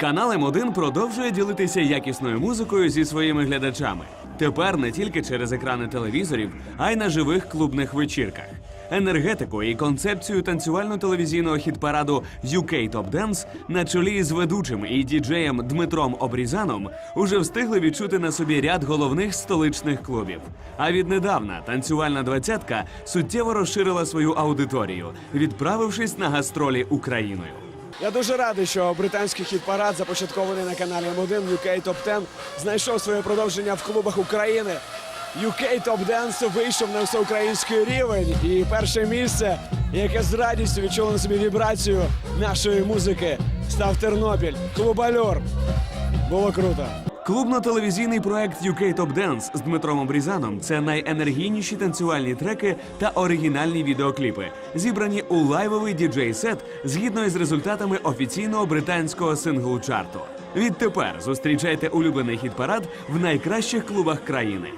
Канал М1 продовжує ділитися якісною музикою зі своїми глядачами. Тепер не тільки через екрани телевізорів, а й на живих клубних вечірках. Енергетику і концепцію танцювально-телевізійного хіт-параду UK Top Dance на чолі з ведучим і діджеєм Дмитром Обрізаном уже встигли відчути на собі ряд головних столичних клубів. А віднедавна танцювальна двадцятка суттєво розширила свою аудиторію, відправившись на гастролі Україною. Я дуже радий, що британський хіт-парад, започаткований на каналі М1 UK Top 10, знайшов своє продовження в клубах України. UK Top Dance вийшов на всеукраїнський рівень. І перше місце, яке з радістю відчуло на собі вібрацію нашої музики, став Тернопіль. Клуб Альор. Було круто. Клубно-телевізійний проект UK Top Dance з Дмитром Обрізаном це найенергійніші танцювальні треки та оригінальні відеокліпи, зібрані у лайвовий діджей-сет згідно із результатами офіційного британського сингл-чарту. Відтепер зустрічайте улюблений хіт-парад в найкращих клубах країни.